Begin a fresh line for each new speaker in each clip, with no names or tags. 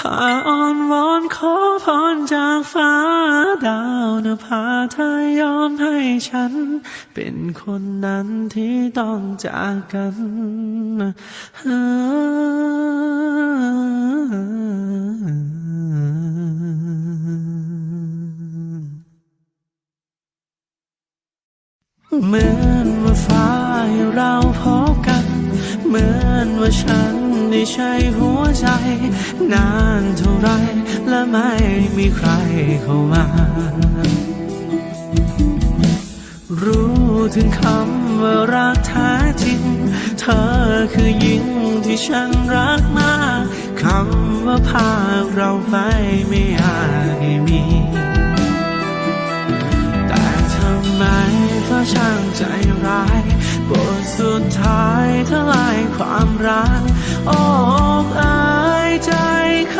ข้าอ้อนวอนขอพรจากฟ้าดาวนภาเธอยอมให้ฉัน เป็นคนนั้นที่ต้องจากกันเหมือนว่าฟ้าให้เราพบกัน เหมือนว่าฉัน ได้ใช้หัวใจ นานเท่าไรและไม่มีใครเข้ามา รู้ถึงคำว่ารักแท้จริง เธอคือหญิงที่ฉันรักมากคำว่าพาเราไปไม่อาจให้มีแต่ทำไมฟ้าช่างใจร้าย บทสุดท้ายทลายความรักออ้อายใจข้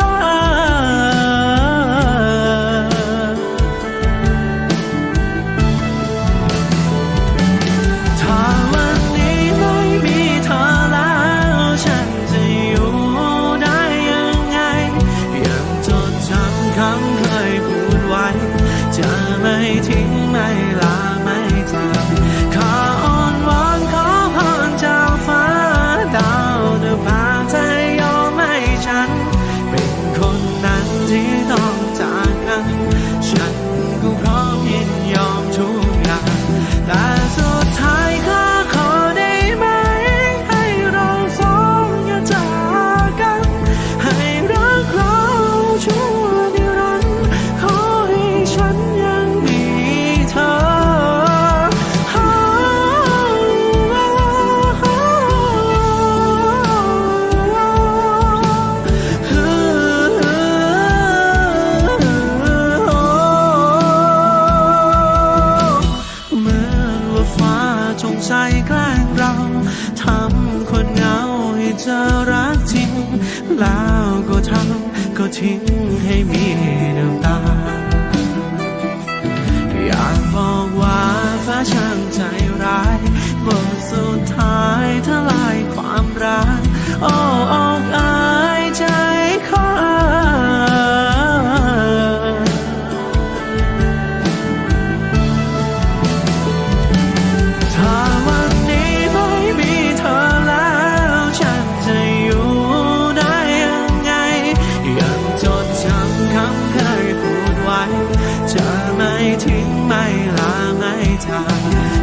าถ้า ใจแกล้งเราทำคนเหงาให้เจอรักจริง แล้วก็ทำก็ทิ้งให้มีน้ำตา อยากบอกว่าฟ้าช่างใจร้ายบทสุดท้ายทลายความรักโอ้อก ทิ้งไม่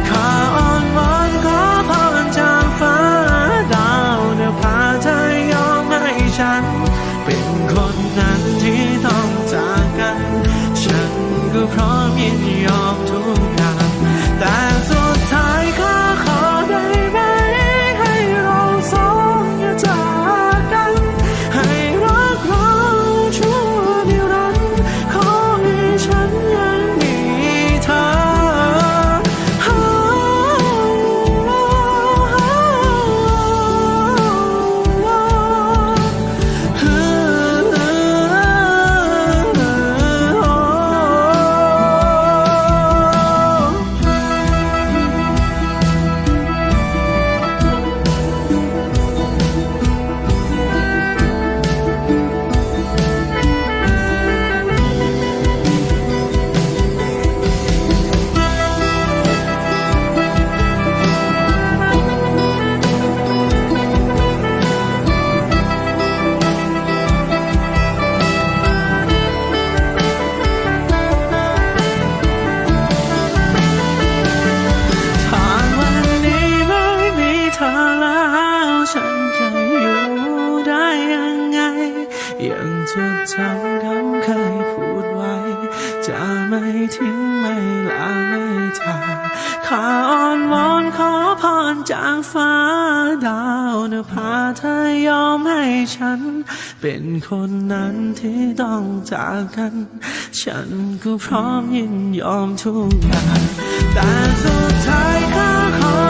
ยังจดจำคำเคยพูดไว้ จะไม่ทิ้งไม่ลาไม่จากข้าอ้อนวอนขอพรจากฟ้าดาวนะพาเธอยอมให้ฉัน เป็นคนนั้นที่ต้องจากกัน ฉันก็พร้อมยินยอมทุกอย่างแต่สุดท้ายข้า